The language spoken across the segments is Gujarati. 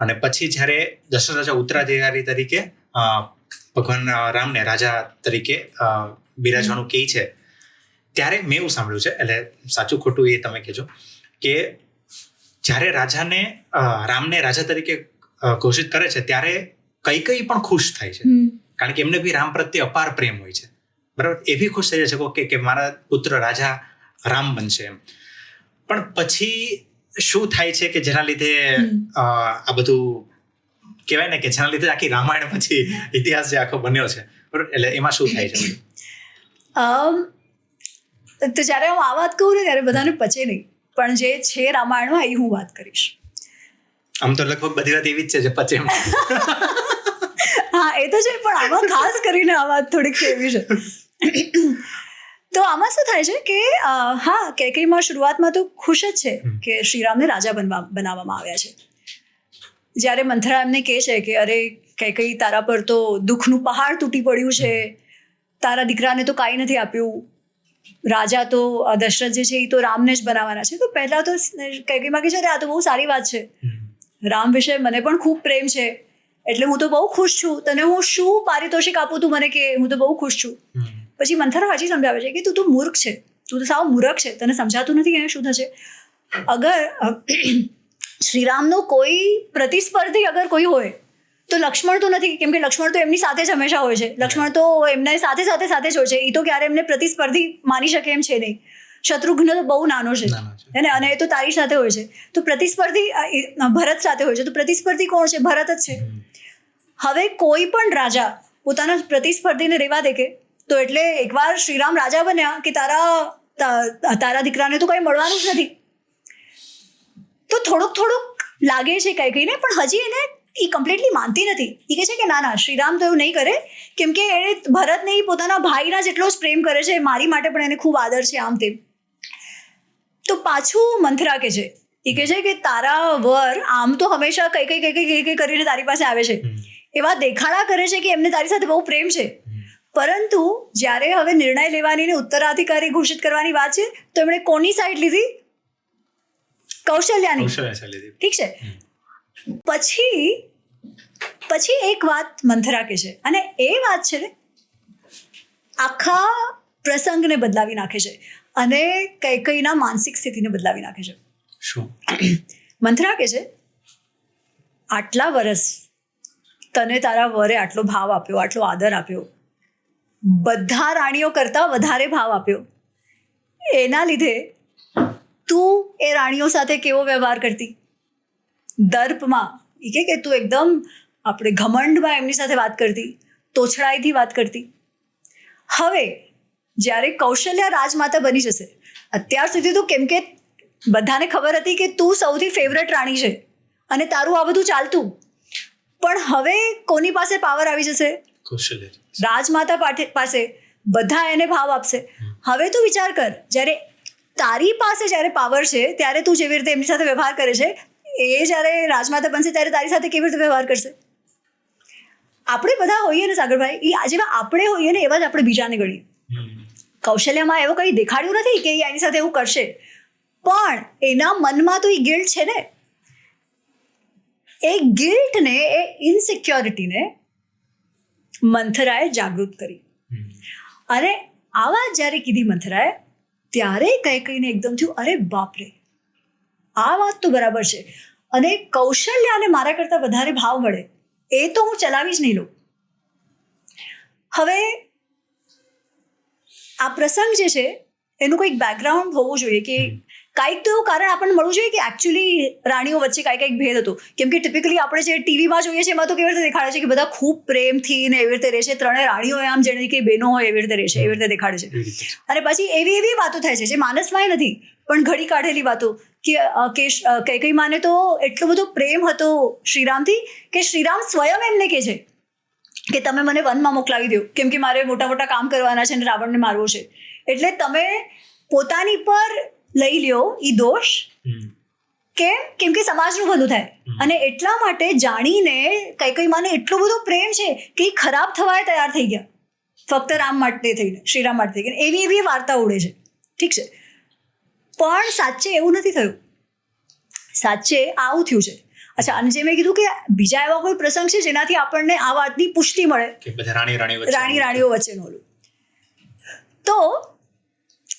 અને પછી જ્યારે દશરથ રાજા ઉત્તરાધિકારી તરીકે ભગવાન રામને રાજા તરીકે બિરાજવાનું કહે છે ત્યારે મેં એવું સાંભળ્યું છે એટલે સાચું ખોટું એ તમે કહેજો કે જ્યારે રાજાને રામને રાજા તરીકે ઘોષિત કરે છે ત્યારે કઈ કઈ પણ ખુશ થાય છે. કારણ કે એમને બી રામ પ્રત્યે અપાર પ્રેમ હોય છે. બરાબર? એ બી ખુશ થઈ જાય છે કે, કે મારા પુત્ર રાજા રામ બનશે એમ. પણ પછી શું થાય છે કે જેના લીધે આ બધું કહેવાય ને કે જેના લીધે આખી રામાયણ પછી ઇતિહાસ જે આખો બન્યો છે. બરાબર? એટલે એમાં શું થાય છે? તો જ્યારે હું આ વાત કહું ને ત્યારે બધાને પચે નહીં. પણ જે છે રામાયણમાં એ હું વાત કરીશ. આમ તો લગભગ બધી વાત એવી જ છે જે પચે હા એ તો છે પણ આમાં ખાસ કરીને આ વાત થોડીક એવી છે. તો આમાં શું થાય છે કે હા કેકઈમાં શરૂઆતમાં તો ખુશ જ છે કે શ્રીરામને રાજા બનવા બનાવવામાં આવ્યા છે. જ્યારે મંથરા એમને કહે છે કે અરે કૈકઈ તારા પર તો દુઃખનું પહાડ તૂટી પડ્યું છે. તારા દીકરાને તો કાંઈ નથી આપ્યું. રાજા તો દશરથ જે છે એ તો રામને જ બનાવવાના છે. તો પહેલાં તો કેકઈમાં કહે છે અરે આ તો બહુ સારી વાત છે. રામ વિશે મને પણ ખૂબ પ્રેમ છે. એટલે હું તો બહુ ખુશ છું. તને હું શું પારિતોષિક આપું તું મને કે હું તો બહુ ખુશ છું. પછી મંથરા હજી સમજાવે છે કે તું તું મૂર્ખ છે. તું તો સાવ મૂર્ખ છે. તને સમજાતું નથી કે શું થશે? અગર શ્રીરામનો કોઈ પ્રતિસ્પર્ધી અગર કોઈ હોય તો લક્ષ્મણ તો નથી. કેમ કે લક્ષ્મણ તો એમની સાથે જ હંમેશા હોય છે. લક્ષ્મણ તો એમને સાથે સાથે સાથે જ હોય છે. એ તો ક્યારે એમને પ્રતિસ્પર્ધી માની શકે એમ છે નહીં. શત્રુઘ્ન તો બહુ નાનો છે. નાનો છે. હે ને? અને એ તો તારી સાથે હોય છે. તો પ્રતિસ્પર્ધી ભરત સાથે હોય છે. તો પ્રતિસ્પર્ધી કોણ છે? ભરત જ છે. હવે કોઈ પણ રાજા પોતાના પ્રતિસ્પર્ધીને રહેવા દે કે તો એટલે એકવાર શ્રીરામ રાજા બન્યા કે તારા તારા દીકરાને તો કંઈ મળવાનું જ નથી. તો થોડુંક થોડુંક લાગે છે કંઈ કઈને પણ હજી એને એ કમ્પ્લીટલી માનતી નથી. એ કહે છે કે ના ના શ્રીરામ તો એવું નહીં કરે. કેમ કે એણે ભરતને એ પોતાના ભાઈના જેટલો જ પ્રેમ કરે છે મારી માટે પણ એને ખૂબ આદર છે આમ તેમ. તો પાછું મંથરા કે છે. એ કહે છે કે તારા વર આમ તો હંમેશા કઈ કઈ કઈ કઈ કઈ કઈ કરીને તારી પાસે આવે છે. એવા દેખાડા કરે છે કે એમને તારી સાથે બહુ પ્રેમ છે. પરંતુ જ્યારે હવે નિર્ણય લેવાની ને ઉત્તરાધિકારી ઘોષિત કરવાની વાત છે તો એમણે કોની સાઈડ લીધી? કૌશલ્યાની. ઠીક છે? પછી પછી એક વાત મંથરા કે છે. અને એ વાત છે ને આખા પ્રસંગને બદલાવી નાખે છે અને કઈ કઈના માનસિક સ્થિતિને બદલાવી નાખે છે. શું? મંથરા કે છે આટલા વર્ષ તને તારા વરે આટલો ભાવ આપ્યો આટલો આદર આપ્યો બધા રાણીઓ કરતાં વધારે ભાવ આપ્યો. એના લીધે તું એ રાણીઓ સાથે કેવો વ્યવહાર કરતી? દર્પમાં. એ કે કે તું એકદમ આપણે ઘમંડમાં એમની સાથે વાત કરતી, તોછડાઈથી વાત કરતી. હવે, જ્યારે કૌશલ્યા રાજમાતા બની જશે, અત્યાર સુધી તો કેમ કે બધાને ખબર હતી કે તું સૌથી ફેવરેટ રાણી છે, અને તારું આ બધું ચાલતું. પણ હવે કોની પાસે પાવર આવી જશે? રાજમાતા પાસે બધા એને ભાવ આપશે. હવે તું વિચાર કર જ્યારે તારી પાસે જ્યારે પાવર છે ત્યારે તું જેવી રીતે એમની સાથે વ્યવહાર કરે છે એ જ્યારે રાજમાતા બનશે ત્યારે તારી સાથે કેવી રીતે વ્યવહાર કરશે? આપણે બધા હોઈએ ને સાગરભાઈ એ જેવા આપણે હોઈએ ને એવા જ આપણે બીજાને ગણીએ. કૌશલ્યમાં એવું કંઈ દેખાડ્યું નથી કે એ એની સાથે એવું કરશે. પણ એના મનમાં તો એ ગિલ્ટ છે ને. એ ગિલ્ટને એ ઇનસિક્યોરિટીને મંથરાએ જાગૃત કરી. અને આ વાત જ્યારે કીધી મંથરાએ, ત્યારે કંઈ કહીને એકદમ થયું, અરે બાપરે, આ વાત તો બરાબર છે. અને કૌશલ્યાને મારા કરતાં વધારે ભાવ મળે. એ તો હું ચલાવી જ નહીં લઉં હવે આ પ્રસંગ જે છે, એનું કંઈક બેકગ્રાઉન્ડ હોવું જોઈએ કે કાંઈક તો એવું કારણ આપણને મળવું જોઈએ કે એકચ્યુઅલી રાણીઓ વચ્ચે કાંઈક કંઈક ભેદ હતો. કેમ કે ટિપિકલી આપણે જે ટીવીમાં જોઈએ છીએ એમાં તો કેવી રીતે દેખાડે છે કે બધા ખૂબ પ્રેમથી ને એવી રીતે રહે છે. ત્રણેય રાણીઓ આમ જેને કે બહેનો હોય એવી રીતે રહે છે એવી રીતે દેખાડે છે. અને પછી એવી એવી વાતો થાય છે જે માનસમાં નથી પણ ઘડી કાઢેલી વાતો કે કેશ કઈ કઈ માને તો એટલો બધો પ્રેમ હતો શ્રીરામથી કે શ્રીરામ સ્વયં એમને કહે છે કે તમે મને વનમાં મોકલાવી દો કેમ કે મારે મોટા મોટા કામ કરવાના છે અને રાવણને મારવો છે. એટલે તમે પોતાની પર લઈ લ્યો એ દોષ. કેમ? કેમ કે સમાજનું ભલું થાય. અને એટલા માટે જાણીને કઈ કઈ માને એટલો બધો પ્રેમ છે કે એ ખરાબ થવાય તૈયાર થઈ ગયા. ફક્ત રામ માટે થઈને શ્રીરામ માટે થઈ ગયા. એવી એવી વાર્તા ઉડે છે. ઠીક છે? પણ સાચે એવું નથી થયું. સાચે આવું થયું છે. અચ્છા અને જે મેં કીધું કે બીજા એવા કોઈ પ્રસંગ છે જેનાથી આપણને આ વાતની પુષ્ટિ મળે. રાણી રાણી વચ્ચે રાણી રાણીઓ વચ્ચેનું ઓલું. તો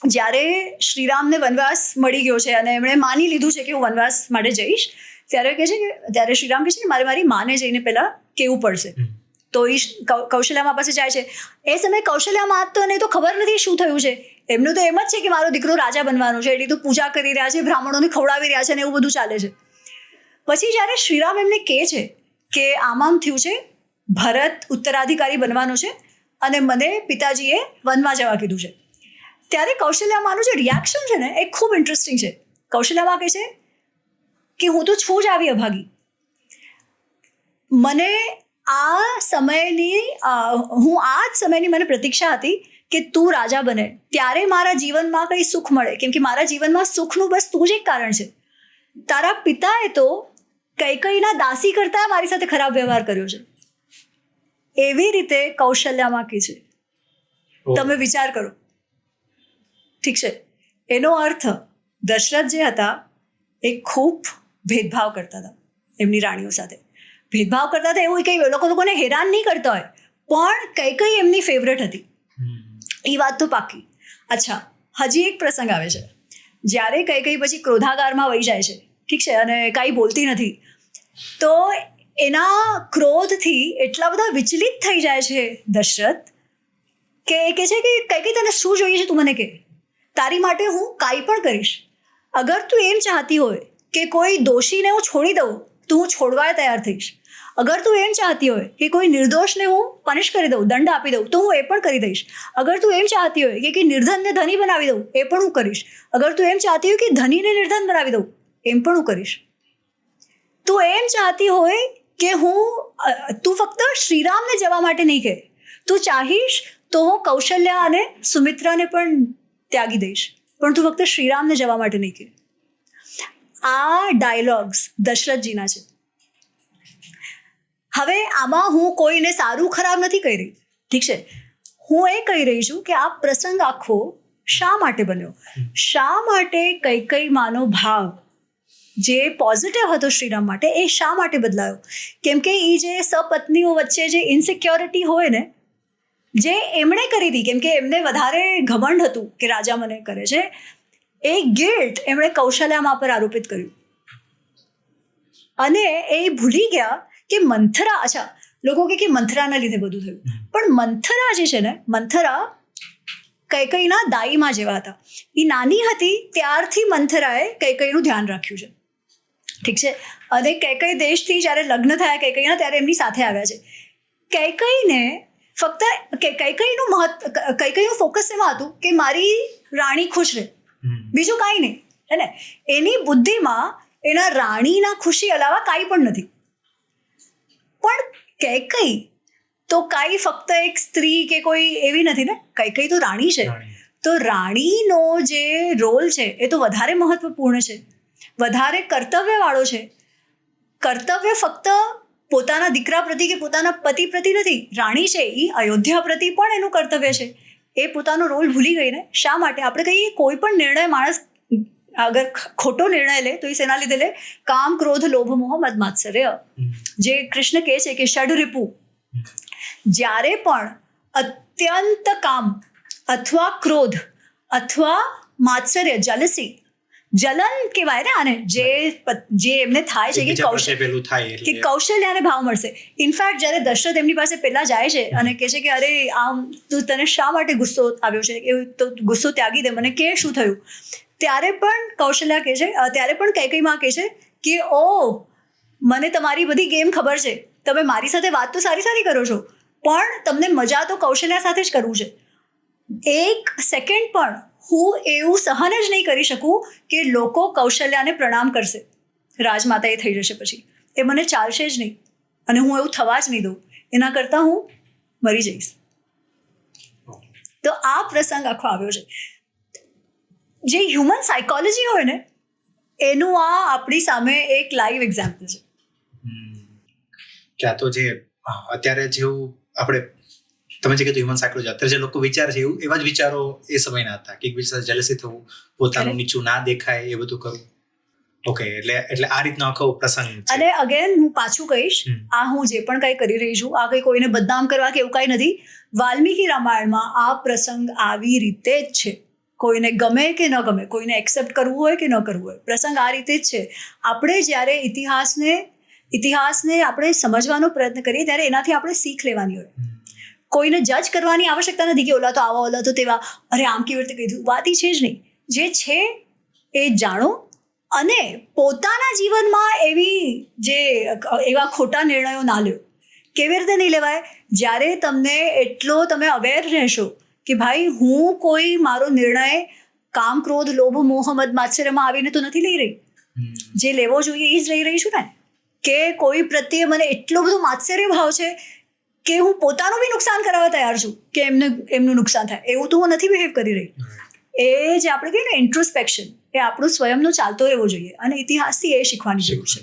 જ્યારે શ્રીરામને વનવાસ મળી ગયો છે અને એમણે માની લીધું છે કે હું વનવાસ માટે જઈશ ત્યારે કહે છે કે ત્યારે શ્રીરામ કહે છે કે મારે મારી માને જઈને પહેલાં કહેવું પડશે. તો એ કૌશલ્યામાં પાસે જાય છે. એ સમયે કૌશલ્યામાં તો એને તો ખબર નથી શું થયું છે. એમનું તો એમ જ છે કે મારો દીકરો રાજા બનવાનો છે. એટલી તો પૂજા કરી રહ્યા છે બ્રાહ્મણોને ખવડાવી રહ્યા છે અને એવું બધું ચાલે છે. પછી જ્યારે શ્રીરામ એમને કહે છે કે આમાં આમ થયું છે ભરત ઉત્તરાધિકારી બનવાનો છે અને મને પિતાજીએ વનમાં જવા કીધું છે. ત્યારે કૌશલ્યામાનું જે રિએક્શન છે ને એ ખૂબ ઇન્ટરેસ્ટિંગ છે. કૌશલ્યામાં કહે છે કે હું તો છું જ આવી અભાગી. મને આ સમયની હું આ જ સમયની મને પ્રતીક્ષા હતી કે તું રાજા બને. ત્યારે મારા જીવનમાં કંઈ સુખ મળે. કેમ કે મારા જીવનમાં સુખનું બસ તું જ એક કારણ છે. તારા પિતાએ તો કઈ કઈના દાસી કરતા મારી સાથે ખરાબ વ્યવહાર કર્યો છે. એવી રીતે કૌશલ્યામાં કી છે. તમે વિચાર કરો. ઠીક છે. એનો અર્થ દશરથ જે હતા એ ખૂબ ભેદભાવ કરતા હતા એમની રાણીઓ સાથે. ભેદભાવ કરતા હતા એવું કંઈ લોકો લોકોને હેરાન નહીં કરતા હોય પણ કઈ કઈ એમની ફેવરેટ હતી. એ વાત તો પાકી અચ્છા હજી એક પ્રસંગ આવે છે. જ્યારે કઈ કઈ પછી ક્રોધાગારમાં વહી જાય છે ઠીક છે અને કાંઈ બોલતી નથી તો એના ક્રોધથી એટલા બધા વિચલિત થઈ જાય છે દશરથ કે કે કહે છે કે કઈ કઈ તને શું જોઈએ છે તું મને કે તારી માટે હું કાંઈ પણ કરીશ. અગર તું એમ ચાહતી હોય કે કોઈ દોષીને હું છોડી દઉં, તો હું છોડવાય તૈયાર થઈશ. અગર તું એમ ચાહતી હોય કે કોઈ નિર્દોષને હું પનિશ કરી દઉં, દંડ આપી દઉં, તો હું એ પણ કરી દઈશ. અગર તું એમ ચાહતી હોય કે કે નિર્ધનને ધની બનાવી દઉં, એ પણ હું કરીશ. અગર તું એમ ચાહતી હોય કે ધનીને નિર્ધન બનાવી દઉં, એમ પણ હું કરીશ. તું એમ ચાહતી હોય કે હું તું ફક્ત શ્રીરામને જવા માટે નહીં કહે. તું ચાહીશ તો હું કૌશલ્યા અને સુમિત્રાને પણ ત્યાગી દઈશ. પણ તું ફક્ત શ્રીરામને જવા માટે નહીં કહે આ ડાયલોગ્સ દશરથજીના છે. હવે આમાં હું કોઈને સારું ખરાબ નથી કહી રહી. ઠીક છે? હું એ કહી રહી છું કે આ પ્રસંગ આખો શા માટે બન્યો? શા માટે કઈ કઈ માનો ભાવ જે પોઝિટિવ હતો શ્રીરામ માટે એ શા માટે બદલાયો? કેમ કે એ જે સપત્નીઓ વચ્ચે જે ઇનસિક્યોરિટી હોય ને જે એમણે કરી હતી કેમ કે એમને વધારે ઘમંડ હતું કે રાજા મને કરે છે એ ગિલ્ટ એમણે કૌશલ્યામાં પર આરોપિત કર્યું. અને એ ભૂલી ગયા કે મંથરા અચ્છા લોકો કે મંથરાના લીધે બધું થયું. પણ મંથરા જે છે ને મંથરા કૈકઈના દાઈમાં જેવા હતા. એ નાની હતી ત્યારથી મંથરાએ કૈકઈનું ધ્યાન રાખ્યું છે. ઠીક છે? અને કૈકઈ દેશથી જ્યારે લગ્ન થયા કૈકઈના ત્યારે એમની સાથે આવ્યા છે. કૈકઈને ફક્ત કે- કૈકઈનું મહત્વ કૈકઈનું ફોકસ એમાં હતું કે મારી રાણી ખુશ રહે. બીજું કાંઈ નહીં. હે ને? એની બુદ્ધિમાં એના રાણીના ખુશી અલાવા કાંઈ પણ નથી. પણ કૈકઈ તો કાંઈ ફક્ત એક સ્ત્રી કે કોઈ એવી નથી ને? કૈકઈ તો રાણી છે. તો રાણીનો જે રોલ છે એ તો વધારે મહત્વપૂર્ણ છે. વધારે કર્તવ્યવાળો છે. કર્તવ્ય ફક્ત પોતાના દીકરા પ્રતિ કે પોતાના પતિ પ્રતિ નથી રાણી છે એ અયોધ્યા પ્રતિ પણ એનું કર્તવ્ય છે. એ પોતાનો રોલ ભૂલી ગઈ ને શા માટે? આપણે કહીએ કોઈ પણ નિર્ણય માણસ અગર ખોટો નિર્ણય લે તો એ શેના લીધે લે. કામ ક્રોધ લોભ મોહ મદ માત્સર્ય જે કૃષ્ણ કહે છે કે ષડ રિપુ. જ્યારે પણ અત્યંત કામ અથવા ક્રોધ અથવા માત્સર્ય જલસી જલન કહેવાય ને આને જે જે એમને થાય છે કે કૌશલ્ય. કે કૌશલ્યાને ભાવ મળશે. ઇનફેક્ટ જ્યારે દશરથ એમની પાસે પહેલા જાય છે અને કહે છે કે અરે આમ તું તને શા માટે ગુસ્સો આવ્યો છે? એવું તો ગુસ્સો ત્યાગી દે મને. કે શું થયું? ત્યારે પણ કૌશલ્યા કહે છે ત્યારે પણ કૈકઈમાં કહે છે કે ઓ મને તમારી બધી ગેમ ખબર છે. તમે મારી સાથે વાત તો સારી સારી કરો છો પણ તમને મજા તો કૌશલ્યા સાથે જ કરવું છે. એક સેકન્ડ પણ હું એવું સહન જ નહીં કરી શકું કે લોકો કૌશલ્યાને પ્રણામ કરશે. રાજમાતા એ થઈ જશે પછી. એ મને ચાલશે જ નહીં. અને હું એવું થવા જ નહીં દઉં. એના કરતાં હું મરી જઈશ. તો આ પ્રસંગ આખો આવ્યો છે. જે હ્યુમન સાયકોલોજી હોય ને, એનું આ આપણી સામે એક લાઈવ એક્ઝામ્પલ છે. ક્યાં તો જે અત્યારે જેવું આપણે તમે જે કીધું હ્યુમન સાયકોલોજી અત્યારે જે લોકો વિચાર છે એવું એવા જ વિચારો એ સમયના હતા કે એકબીજા સાથે જેલસી થવું પોતાનું. નીચું ના દેખાય એ બધું કરવું. ઓકે એટલે એટલે આ રીતનો આખો પ્રસંગ છે. અને અગેન હું પાછું કહીશ આ હું જે પણ કંઈ કરી રહી છું આ કંઈ કોઈને બદનામ કરવા કે એવું કાંઈ નથી વાલ્મીકી રામાયણમાં આ પ્રસંગ આવી રીતે જ છે. કોઈને ગમે કે ન ગમે કોઈને એક્સેપ્ટ કરવું હોય કે ન કરવું હોય પ્રસંગ આ રીતે જ છે. આપણે જ્યારે ઇતિહાસને ઇતિહાસને આપણે સમજવાનો પ્રયત્ન કરીએ ત્યારે એનાથી આપણે શીખ લેવાની હોય. કોઈને જજ કરવાની આવશ્યકતા નથી કે ઓલા તો આવા ઓલા તો તેવા. અરે આમ કેવી રીતે કીધું? વાત છે જ નહીં. જે છે એ જાણો અને પોતાના જીવનમાં એવી જે એવા ખોટા નિર્ણયો ના લ્યો. કેવી રીતે નહીં લેવાય? જ્યારે તમને એટલો તમે અવેર રહેશો કે ભાઈ હું કોઈ મારો નિર્ણય કામ ક્રોધ લોભ મોહ મદ માત્સર્યમાં આવીને તો નથી લઈ રહી. જે લેવો જોઈએ એ જ લઈ રહી છું ને. કે કોઈ પ્રત્યે મને એટલો બધો માત્સર્ય ભાવ છે કે હું પોતાનું બી નુકસાન કરાવવા તૈયાર છું કે એમને એમનું નુકસાન થાય. એવું તો હું નથી બિહેવ કરી રહી. એ જે આપણે કહીએ ને ઇન્ટ્રોસ્પેક્શન એ આપણું સ્વયંનો ચાલતો રહેવો જોઈએ અને ઇતિહાસથી એ શીખવાની જરૂર છે.